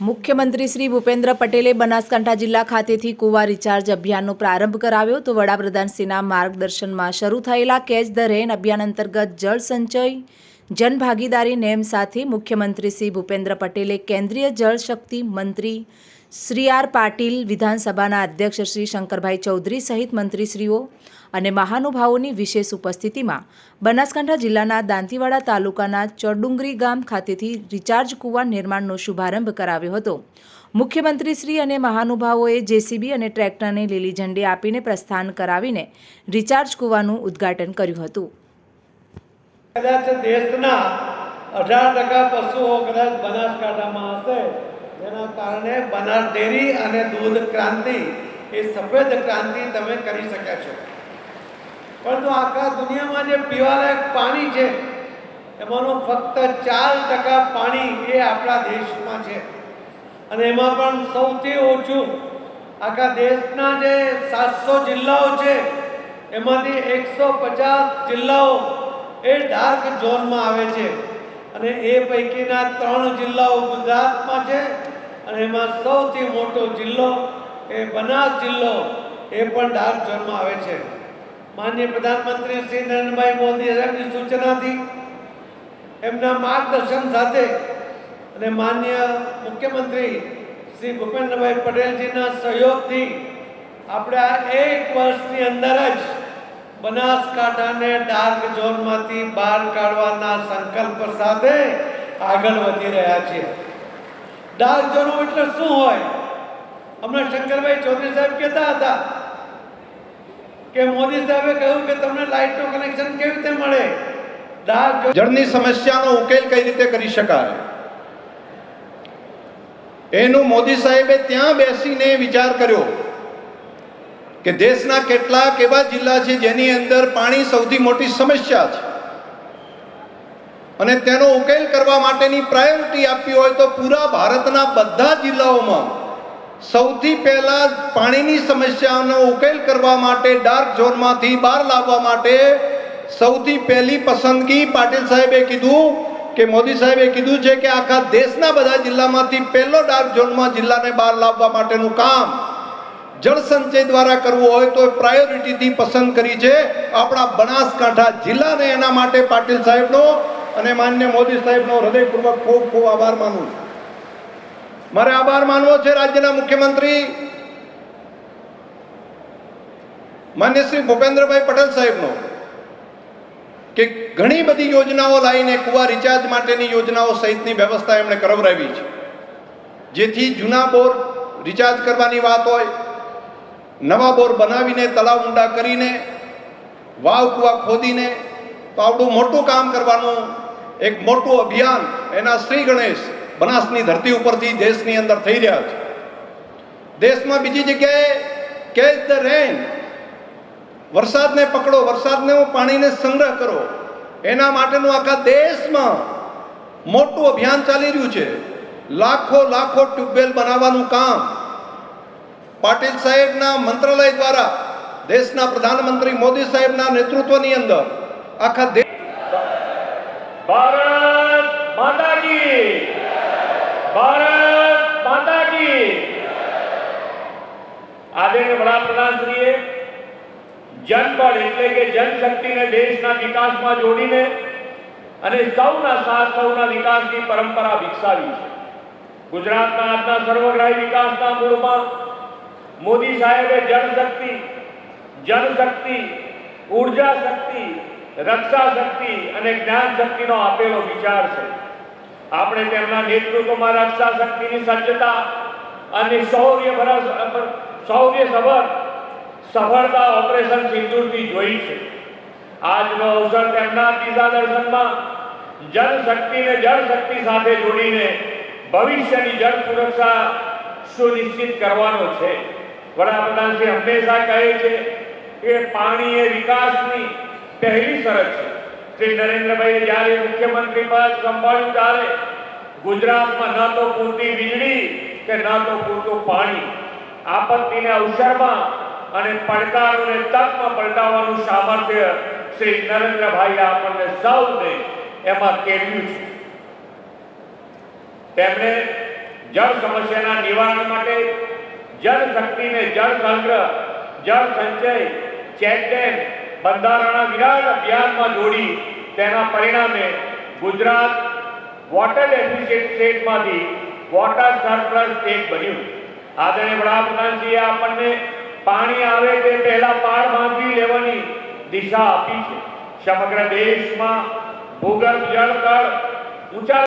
મુખ્યમંત્રી શ્રી ભૂપેન્દ્ર પટેલે બનાસકાંઠા જિલ્લા ખાતેથી કુવા રિચાર્જ અભિયાનનો પ્રારંભ કરાવ્યો તો વડાપ્રધાન શ્રીના માર્ગદર્શનમાં શરૂ થયેલા કેચ ધ રેન અભિયાન અંતર્ગત જળ સંચય, જનભાગીદારી નેમ સાથે મુખ્યમંત્રી શ્રી ભૂપેન્દ્ર પટેલે કેન્દ્રીય જળ શક્તિ મંત્રી શ્રી આર પાટીલ વિધાનસભાના અધ્યક્ષ શ્રી શંકરભાઈ ચૌધરી સહિત મંત્રીશ્રીઓ અને મહાનુભાવોની વિશેષ ઉપસ્થિતિમાં બનાસકાંઠા જિલ્લાના દાંતીવાડા તાલુકાના ચડુંગરી ગામ ખાતેથી રિચાર્જ કુવા નિર્માણનો શુભારંભ કરાવ્યો હતો. મુખ્યમંત્રીશ્રી અને મહાનુભાવોએ જેસીબી અને ટ્રેક્ટરને લીલી ઝંડી આપીને પ્રસ્થાન કરાવીને રિચાર્જ કુવાનું ઉદ્ઘાટન કર્યું હતું. દેશના અઢાર ટકા પશુઓ કદાચ બનાસકાંઠામાં હશે જેના કારણે બનાર ડેરી અને દૂધ ક્રાંતિ એ સફેદ ક્રાંતિ તમે કરી શક્યા છો. પરંતુ આખા દુનિયામાં જે પીવાલાયક પાણી છે, એમાંનું ફક્ત ચાર ટકા પાણી એ આપણા દેશમાં છે. અને એમાં પણ સૌથી ઓછું આખા દેશના જે સાતસો જિલ્લાઓ છે, એમાંથી એકસો પચાસ જિલ્લાઓ એ ડાર્ક ઝોનમાં આવે છે. અને એ પૈકીના ત્રણ જિલ્લાઓ ગુજરાતમાં છે અને એમાં સૌથી મોટો જિલ્લો એ બનાસ જિલ્લો એ પણ ડાર્ક ઝોનમાં આવે છે. માનનીય પ્રધાનમંત્રી શ્રી નરેન્દ્રભાઈ મોદી સાહેબની સૂચનાથી એમના માર્ગદર્શન સાથે અને માન્ય મુખ્યમંત્રી શ્રી ભૂપેન્દ્રભાઈ પટેલજીના સહયોગથી આપણે આ એક વર્ષની અંદર જ બનાસકાંઠાને ડાર્ક ઝોનમાંથી બહાર કાઢવાના સંકલ્પ સાથે આગળ વધી રહ્યા છીએ. ડાર્ક ઝોન એટલે શું હોય? હમણાં શંકરભાઈ ચૌધરી સાહેબ કહેતા હતા કે મોદી સાહેબે કહ્યું કે તમને લાઇટનું કનેક્શન કેવી રીતે મળે? ઝોન જળની સમસ્યાનો ઉકેલ કઈ રીતે કરી શકાય? એનું મોદી સાહેબે ત્યાં બેસીને વિચાર કર્યો કે દેશના કેટલાક એવા જિલ્લા છે જેની અંદર પાણી સૌથી મોટી સમસ્યા છે. અને તેનો ઉકેલ કરવા માટેની પ્રાયોરિટી આપવી હોય તો પૂરા ભારતના બધા જિલ્લાઓમાં સૌથી પહેલા પાણીની સમસ્યાનો ઉકેલ કરવા માટે ડાર્ક ઝોનમાંથી બહાર લાવવા માટે સૌથી પહેલી પસંદગી પાટીલ સાહેબે કીધું કે મોદી સાહેબે કીધું છે કે આખા દેશના બધા જિલ્લામાંથી પહેલો ડાર્ક ઝોનમાં જિલ્લાને બહાર લાવવા માટેનું કામ જળસંચય દ્વારા કરવું હોય તો પ્રાયોરિટીથી પસંદ કરી છે આપણા બનાસકાંઠા જિલ્લાને એના માટે પાટીલ સાહેબનો અને માન્ય મોદી સાહેબનો હૃદયપૂર્વક ખૂબ ખૂબ આભાર માનું છું. મારે આભાર માનવો છે રાજ્યના મુખ્યમંત્રી. માન્ય શ્રી ભૂપેન્દ્રભાઈ પટેલ સાહેબનો કે ઘણી બધી યોજનાઓ લાવીને કુવા રિચાર્જ માટેની યોજનાઓ સહિતની વ્યવસ્થા એમણે કરવરાવી છે. જેથી જૂના બોર રિચાર્જ કરવાની વાત હોય, નવા બોર બનાવીને તલાવ ઊંડા કરીને, વાવ કુવા ખોદીને, તો આવડું મોટું કામ કરવાનું એક મોટું અભિયાન એના શ્રી ગણેશ બનાસની ધરતી ઉપરથી દેશની અંદર થઈ રહ્યા છે. દેશમાં બીજી જગ્યાએ કેચ ધ રેન. વરસાદને પકડો, વરસાદને પાણીને સંગ્રહ કરો. એના માટેનું આખા દેશમાં મોટું અભિયાન ચાલી રહ્યું છે. લાખો લાખો ટ્યુબવેલ બનાવવાનું કામ. પાટીલ સાહેબના મંત્રાલય દ્વારા દેશના પ્રધાનમંત્રી મોદી સાહેબના નેતૃત્વની અંદર આખા ભારત માતા ભારત માતા કી આદરણીય વડાપ્રધાનશ્રીએ જનબળ એટલે કે જનશક્તિને દેશના વિકાસમાં જોડીને અને સૌના સાથ, સૌના વિકાસની પરંપરા વિકસાવી છે. ગુજરાતના આજના સર્વગ્રાહી વિકાસના મૂળમાં મોદી સાહેબે જનશક્તિ જનશક્તિ ઊર્જા શક્તિ રક્ષા શક્તિ અને જ્ઞાન શક્તિનો આપેલો વિચાર છે. આપણે તેમના નેતૃત્વમાં રક્ષા શક્તિની સજ્જતા અને શૌર્ય શૌર્ય સભર સફળતા ઓપરેશન સિંદૂરથી જોઈ છે. આજનો અવસર તેમના ત્રીજા દર્શનમાં જલ શક્તિને જળ શક્તિ સાથે જોડીને ભવિષ્યની જળ સુરક્ષા સુનિશ્ચિત કરવાનો છે. વડાપ્રધાન શ્રી હંમેશા કહે છે કે પાણી એ વિકાસની પહેલી શરત છે. શ્રી નરેન્દ્રભાઈએ જ્યારે મુખ્યમંત્રી પદ સંભાળ્યું ત્યારે ગુજરાતમાં ન તો પૂરતી વીજળી કે ન તો પૂરતું પાણી. આપત્તિને અવસરમાં અને પડકારોને તકમાં પલટાવવાનું સામર્થ્ય શ્રી નરેન્દ્રભાઈએ આપણને સૌને એમાં કેળવ્યું છે. તેમણે જળ સમસ્યાના નિવારણ માટે જળ શક્તિને જળ સંગ્રહ જળ સંચય ચેક ડેમ બંધારણના વિરાટ અભિયાનમાં જોડી તેના પરિણામે ગુજરાત વોટર ડેફિશિયન્ટ સ્ટેટમાંથી વોટર સરપ્લસ સ્ટેટ બન્યું. આદરણીય વડાપ્રધાનજીએ આપણને પાણી આવે તે પહેલા પાર બાંધી લેવાની દિશા આપી છે. સમગ્ર દેશમાં ભૂગર્ભ જળ કર ઊંચા